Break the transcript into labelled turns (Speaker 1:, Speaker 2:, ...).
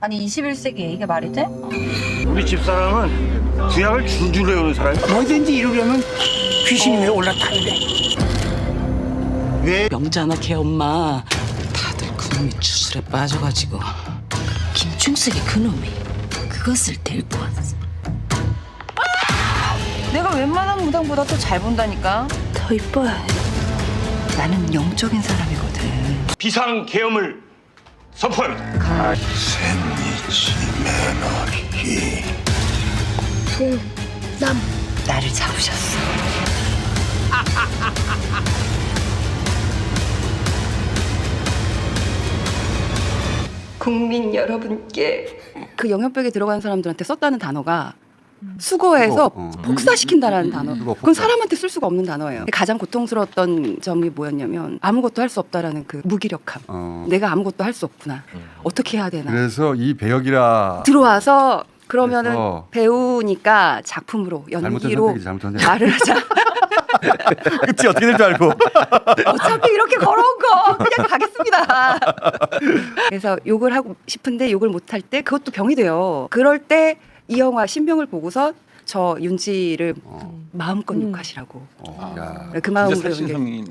Speaker 1: 아니 21세기에 이게 말이 돼?
Speaker 2: 우리 집사람은 구약을 줄줄 외우는 사람이
Speaker 3: 뭐든지 이루려면 귀신이 왜 올라타는데?
Speaker 2: 왜
Speaker 4: 명자나 걔 엄마 다들 그놈이 추술에 빠져가지고
Speaker 5: 김충석이 그놈이 그것을 데리고 왔어.
Speaker 1: 내가 웬만한 무당보다 더 잘 본다니까.
Speaker 5: 더 이뻐야 해.
Speaker 1: 나는 영적인 사람이거든.
Speaker 2: 비상 계엄을 선포합니다.
Speaker 1: 나를 잡으셨어.
Speaker 6: 국민 여러분께
Speaker 7: 그 영역벽에 들어간 사람들한테 썼다는 단어가 수거해서
Speaker 8: 수거, 어.
Speaker 7: 폭사시킨다라는 단어.
Speaker 8: 수거,
Speaker 7: 그건. 사람한테 쓸 수가 없는 단어예요. 가장 고통스러웠던 점이 뭐였냐면 아무것도 할 수 없다라는 그 무기력함.
Speaker 8: 어.
Speaker 7: 내가 아무것도 할 수 없구나. 어떻게 해야 되나.
Speaker 8: 그래서 이 배역이라
Speaker 7: 들어와서 그러면은
Speaker 8: 그래서
Speaker 7: 배우니까 작품으로
Speaker 8: 잘못된
Speaker 7: 연기로
Speaker 8: 선택이지 잘못된 선택.
Speaker 7: 말을 하자.
Speaker 8: 끝이 어떻게 될 줄 알고.
Speaker 7: 어차피 이렇게 걸어온 거 그냥 가겠습니다. 그래서 욕을 하고 싶은데 욕을 못 할 때 그것도 병이 돼요. 그럴 때 이 영화 신병을 보고서 저 윤지를
Speaker 8: 어.
Speaker 7: 마음껏 욕하시라고
Speaker 8: 어. 야.
Speaker 7: 그 마음으로
Speaker 9: 살신성이